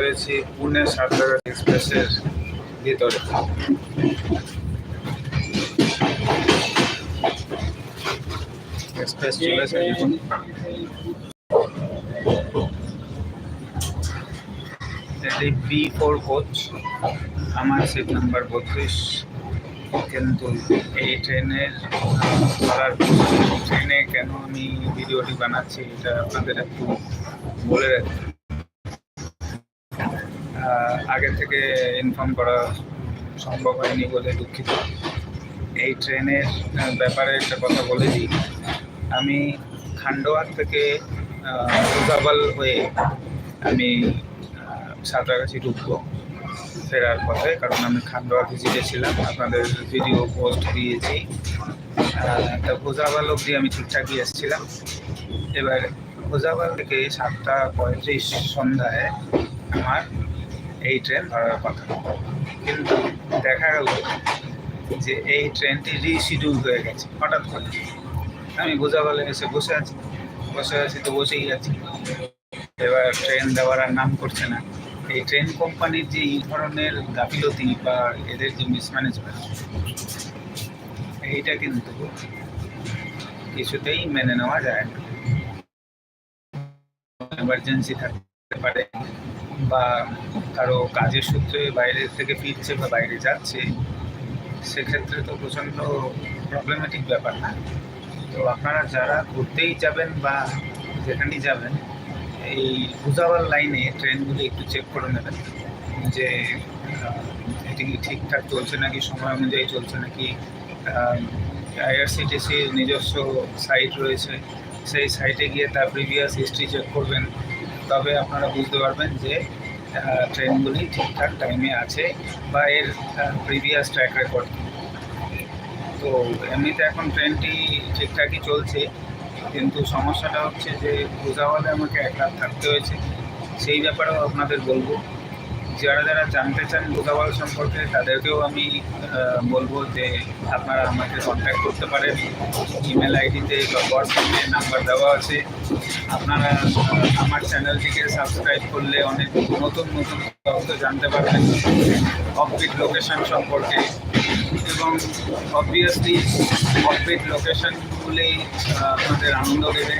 রয়েছি পুনে সাতরা এক্সপ্রেসের ভিতরে। এক্সপ্রেস দেখুন এটি বি ফোর কোচ, আমার সিট নাম্বার বত্রিশ। কিন্তু এই ট্রেনের ধরার ট্রেনে কেন আমি ভিডিওটি বানাচ্ছি, এটা আপনাদের একটু বলে রাখি। আগে থেকে ইনফর্ম করা সম্ভব হয়নি বলে দুঃখিত। এই ট্রেনের ব্যাপারে একটা কথা বলে দিই। আমি খান্ডোয়ার থেকে ভোজাবাল হয়ে আমি সাঁতরাগাছি ঢুকবো ফেরার পথে, কারণ আমি খান্ডোয়া ভিজিটে ছিলাম, আপনাদের ভিডিও পোস্ট দিয়েছি। তা ভোজাবাল অবধি আমি ঠিকঠাকই এসেছিলাম। এবার ভোজাবাল থেকে সাতটা পঁয়ত্রিশ সন্ধ্যায় আমার এই ট্রেন ধরার কথা। কিন্তু দেখা গেল যে এই ট্রেনটি রিশিডিউল হয়ে গেছে, হঠাৎ করে। আমি ভোজাবালে এসে বসে আছি। বসে আছি তো বসেই আছি। এবার ট্রেন দেওয়ার আর নাম করছে না। এই ট্রেন কোম্পানির যে এই ধরনের গাফিলতি বা এদের যে মিসম্যানেজমেন্ট এইটা কিন্তু কিছুতেই মেনে নেওয়া যায় এমার্জেন্সি থাকতে পারে। বা কারও কাজের সূত্রে বাইরে থেকে ফিরছে বা বাইরে যাচ্ছে, সেক্ষেত্রে তো প্রচণ্ড প্রবলেমেটিক ব্যাপার না। তো আপনারা যারা ঘুরতেই যাবেন বা যেখানেই যাবেন, এই ভুজাওয়াল লাইনে ট্রেনগুলি একটু চেক করে নেবেন যে এটি কি ঠিকঠাক চলছে নাকি, সময় অনুযায়ী চলছে নাকি আইআরসিটিসির নিজস্ব সাইট রয়েছে, সেই সাইটে গিয়ে তার প্রিভিয়াস হিস্ট্রি চেক করবেন। তবে আপনারা বুঝতে পারবেন যে ট্রেনগুলি ঠিকঠাক টাইমে আছে বা এর প্রিভিয়াস ট্র্যাক রেকর্ড তো এমনিতে এখন ট্রেনটি ঠিকঠাকই চলছে, কিন্তু সমস্যাটা হচ্ছে যে ভুজাওয়ালে আমাকে এক রাত থাকতে হয়েছে। সেই ব্যাপারেও আপনাদের বলব। যারা যারা জানতে চান ভুজাওয়াল সম্পর্কে, তাদেরকেও আমি বলব যে, আপনারা আমাকে কন্ট্যাক্ট করতে পারেন। ইমেল আইডিতে বা হোয়াটসঅ্যাপে নাম্বার দেওয়া আছে। আপনারা আমার চ্যানেলটিকে সাবস্ক্রাইব করলে অনেক নতুন নতুন তথ্য জানতে পারবেন। অফবিট লোকেশন সম্পর্কে। এবং অবভিয়াসলি অফবিট লোকেশনগুলি আপনাদের আনন্দ দেবে।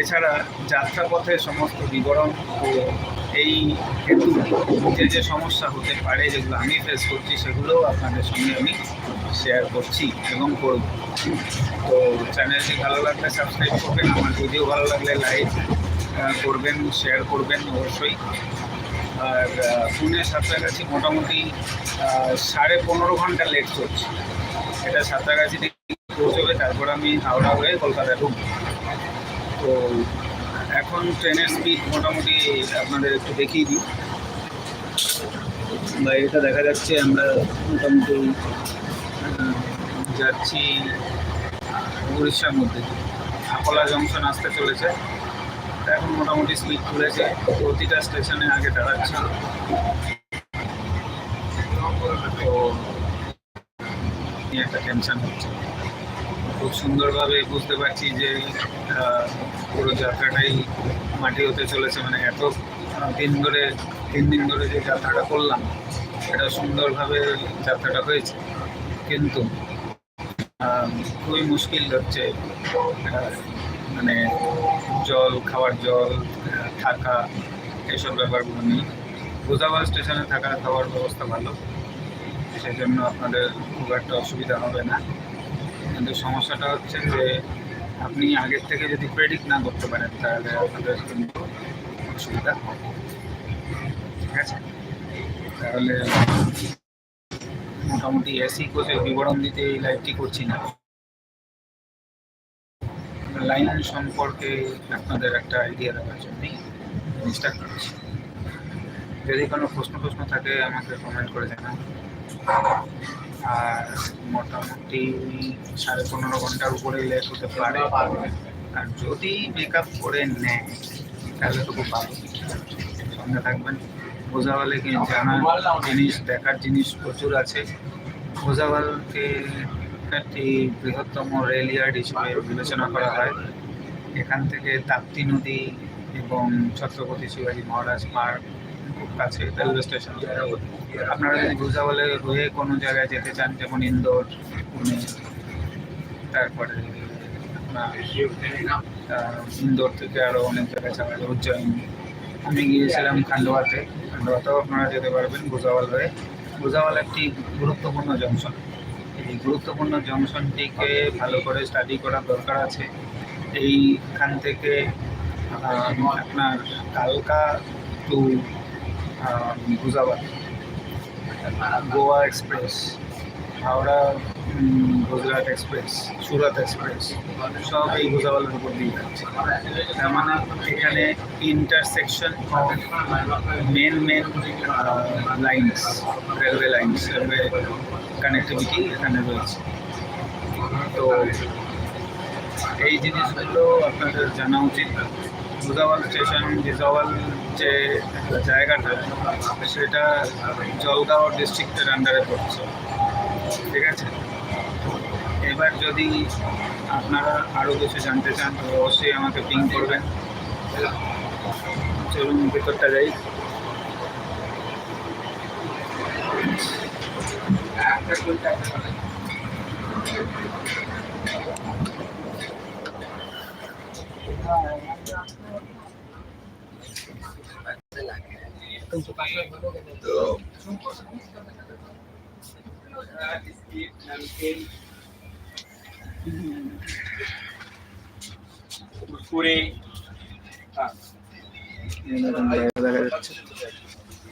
এছাড়া যাত্রাপথের সমস্ত বিবরণ এই হেতু যে যে সমস্যা হতে পারে, যেগুলো আমি ফেস করছি, সেগুলোও আপনাদের সঙ্গে আমি শেয়ার করছি এবং করব। তো চ্যানেলটি ভালো লাগলে সাবস্ক্রাইব করবেন, আমার ভিডিও ভালো লাগলে লাইক করবেন শেয়ার করবেন অবশ্যই। আর পুনে সাঁতরাগাছি মোটামুটি সাড়ে পনেরো ঘণ্টা লেট চলছে। এটা সাঁতরাগাছি থেকে পৌঁছবে, তারপর আমি হাওড়া হয়ে কলকাতায় ঢুকবো। তো এখন ট্রেনের স্পিড মোটামুটি আপনাদের একটু দেখিয়ে দিই। বাইরেটা দেখা যাচ্ছে, আমরা মোটামুটি যাচ্ছি উড়িষ্যার মধ্যে। আকলা জংশন আসতে চলেছে। এখন মোটামুটি স্পিড তুলেছে। প্রতিটা স্টেশনে আগে দাঁড়াচ্ছে। তো একটা টেনশন হচ্ছে। খুব সুন্দরভাবে বুঝতে পারছি যে পুরো যাত্রাটাই মাটি হতে চলেছে। মানে এত দিন ধরে, তিন দিন ধরে যে যাত্রাটা করলাম এটা সুন্দরভাবে যাত্রাটা হয়েছে। কিন্তু খুবই মুশকিল হচ্ছে মানে জল, খাওয়ার জল থাকা, এসব ব্যাপারগুলো নিয়ে। গোজাবাল স্টেশনে থাকা খাওয়ার ব্যবস্থা ভালো সেই জন্য আপনাদের খুব একটা অসুবিধা হবে না। কিন্তু সমস্যাটা হচ্ছে যে আপনি আগের থেকে যদি প্রেডিক্ট না করতে পারেন, তাহলে আপনাদের অসুবিধা হবে। ঠিক আছে? তাহলে মোটামুটি এসি কোচের বিবরণ দিতে এই লাইভটি করছি না। লাইন সম্পর্কে আপনাদের একটা আইডিয়া দেওয়ার জন্যই জিনিসটা করছি। যদি কোনো প্রশ্ন প্রশ্ন থাকে, আমাকে কমেন্ট করে জানান। আর মোটামুটি সাড়ে পনেরো ঘণ্টার উপরে লেট হতে পারে। আর যদি মেকআপ করে নেয়, তাহলে তো খুব ভালো। সঙ্গে থাকবেন। বোঝাওয়ালে কি জানার জিনিস, দেখার জিনিস প্রচুর আছে। বোঝাওয়ালকে একটি বৃহত্তম রেল ইয়ার্ড হিসেবে বিবেচনা করা হয়। এখান থেকে তাপ্তি নদী এবং ছত্রপতি শিবাজী মহারাজ পার্ক কাছে রেলওয়ে স্টেশন আপনারা যদি ভুজাওয়ালে হয়ে কোনো জায়গায় যেতে চান, যেমন ইন্দোর, পুনে, তারপরে ইন্দোর থেকে আরও অনেক জায়গায় যাওয়া যায় আমি গিয়েছিলাম খান্ডোয়াতে, খান্ডোয়াতেও আপনারা যেতে পারবেন ভুজাওয়াল হয়ে ভুজাওয়াল একটি গুরুত্বপূর্ণ জংশন এই গুরুত্বপূর্ণ জংশনটিকে ভালো করে স্টাডি করার দরকার আছে। এইখান থেকে আপনার কালকা to Bhusawal Goa express, Howrah Gujarat express Surat express, সব এই ভুজাওয়ালের উপর দিয়ে যাচ্ছে। মানে এখানে intersection of main main lines railway lines railway connectivity এখানে রয়েছে। তো এই জিনিসগুলো আপনাদের জানা উচিত। ভুজাওয়াল স্টেশন ভুজাওয়াল যে জায়গাটা, সেটা জলগাঁও ডিস্ট্রিক্টের আন্ডারে পড়ছে। ঠিক আছে? এবার যদি আপনারা আরও কিছু জানতে চান, তো অবশ্যই আমাকে পিং করবেন। চলুন ভেতরটা যাই। তো কুরকুরে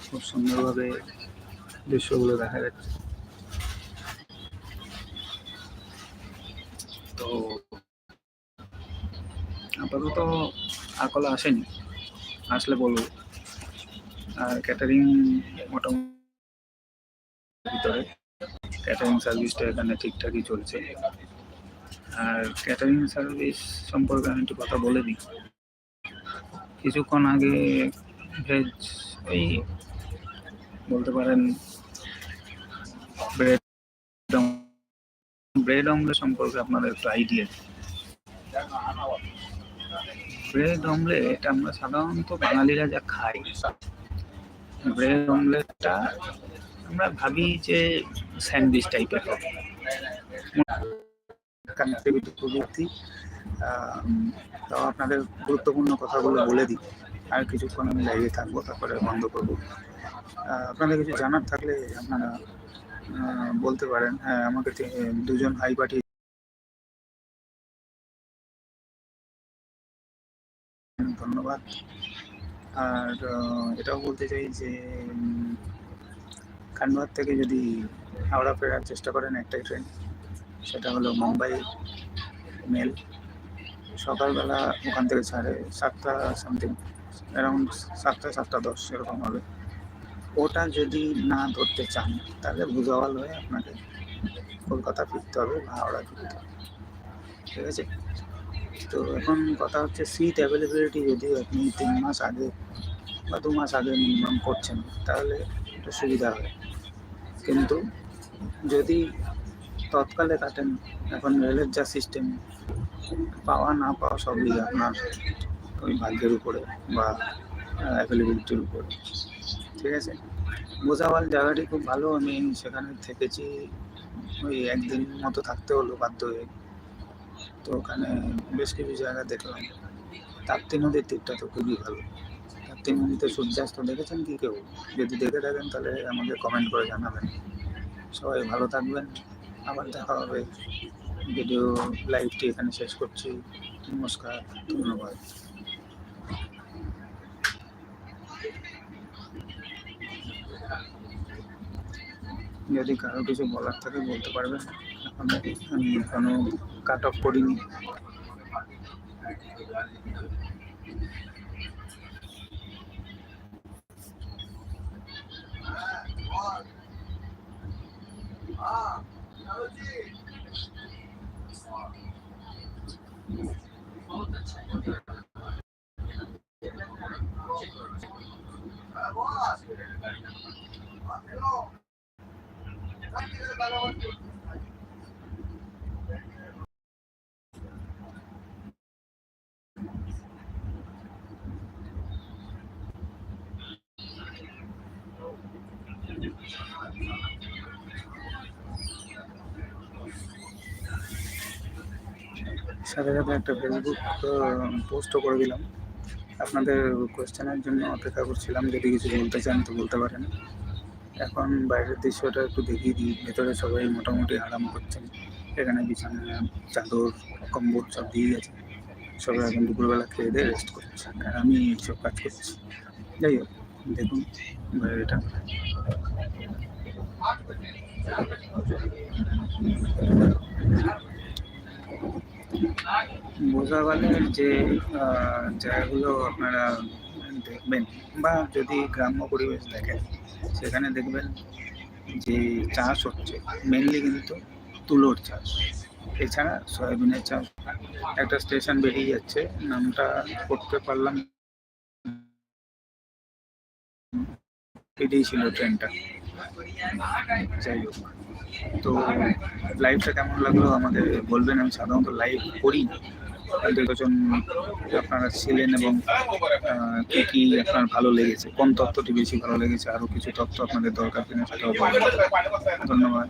খুব সুন্দরভাবে দৃশ্যগুলো দেখা যাচ্ছে। তো আপাতত আকলা আসেনি। আসলে বলব। আর ক্যাটারিং মোটামুটি ভিতরে। ক্যাটারিং সার্ভিসটা এখানে ঠিকঠাকই চলছে। আর ক্যাটারিং সার্ভিস সম্পর্কে আমি একটু কথা বলে দিই। কিছুক্ষণ আগে ভেজ ওই বলতে পারেন ব্রেড ব্রেড অমলেট সম্পর্কে আপনাদের একটু আইডিয়া ব্রেড অমলেট, আমরা সাধারণত বাঙালিরা যা খাই, ব্রেড অমলেটটা আমরা ভাবি যে স্যান্ডউইচ টাইপের হবে। প্রযুক্তি তাও আপনাদের গুরুত্বপূর্ণ কথাগুলো বলে দিই। আর কিছুক্ষণ আমি লাইভে থাকব, তারপরে বন্ধ করব। আপনাদের কিছু জানার থাকলে আপনারা বলতে পারেন। হ্যাঁ আমাকে দুজন হাই পাঠিয়ে ধন্যবাদ আর এটাও বলতে চাই যে উম, থেকে যদি হাওড়া ফেরার চেষ্টা করেন একটাই ট্রেন সেটা হলো মুম্বাই মেল। সকালবেলা ওখান থেকে ছাড়ে সাতটা সামথিং অ্যারাউন্ড সাতটা সাতটা দশ এরকম হবে। ওটা যদি না ধরতে চান তাহলে ভুজাওয়াল হয়ে আপনাকে কলকাতা ফিরতে হবে বা হাওড়া ফিরতে হবে। ঠিক আছে? তো এখন কথা হচ্ছে সিট অ্যাভেলেবিলিটি যদি আপনি তিন মাস আগে বা দু মাস আগে মিনিমাম করছেন, তাহলে একটু সুবিধা হয়। কিন্তু যদি তৎকালে কাটেন, এখন রেলের যা সিস্টেম পাওয়া না পাওয়া সবই আপনার ওই ভাগ্যের উপরে বা অ্যাভেলেবিলিটির উপরে। ঠিক আছে? বোঝাওয়াল জায়গাটি খুব ভালো, আমি সেখানে থেকেছি, ওই একদিন মতো থাকতে হলো বাধ্য হয়ে। তো ওখানে বেশ কিছু জায়গা দেখলাম। তাপ্তি নদীর তীরটা তো খুবই ভালো। তাপ্তি নদীতে সূর্যাস্ত দেখেছেন কি কেউ? যদি দেখে থাকেন তাহলে আমাকে কমেন্ট করে জানাবেন। সবাই ভালো থাকবেন। আবার দেখা হবে। ভিডিও লাইভটি এখানে শেষ করছি। নমস্কার, ধন্যবাদ। যদি কারও কিছু বলার থাকে বলতে পারবেন। এখন আমি এখনও কাট অফ করিনি সাথে সাথে একটা ফেসবুক পোস্টও করে দিলাম। আপনাদের কোয়েশ্চেনের জন্য অপেক্ষা করছিলাম, যদি কিছু বলতে চান তো বলতে পারেন। এখন বাইরের দৃশ্যটা একটু দেখিয়ে দিই, ভেতরে সবাই মোটামুটি আরাম করছেন। এখানে বিছানা, চাদর, কম্বল সব দিয়ে গেছে। সবাই এখন দুপুরবেলা খেয়ে দিয়ে রেস্ট করছে। আর আমি এইসব কাজ করছি। যাই হোক, দেখুন বাইরেটা। বোঝাবালের যে জায়গাগুলো আপনারা দেখবেন বা যদি গ্রাম্য পরিবেশ দেখেন, সেখানে দেখবেন যে চাষ হচ্ছে। মেনলি কিন্তু তুলোর চাষ। এছাড়া সয়াবিনের চাষ। একটা স্টেশন বেরিয়ে যাচ্ছে, নামটা করতে পারলাম। এটাই ছিল ট্রেনটা যাই হোক। তো লাইভটা কেমন লাগল? আমাদের বলবেন, আমি সাধারণত লাইভ করি না। কিন্তু কজন আপনারা ছিলেন এবং কি কি আপনার ভালো লেগেছে, কোন তথ্যটি বেশি ভালো লেগেছে, আরও কিছু তথ্য আপনাদের দরকার কিনা সেটাও ধন্যবাদ।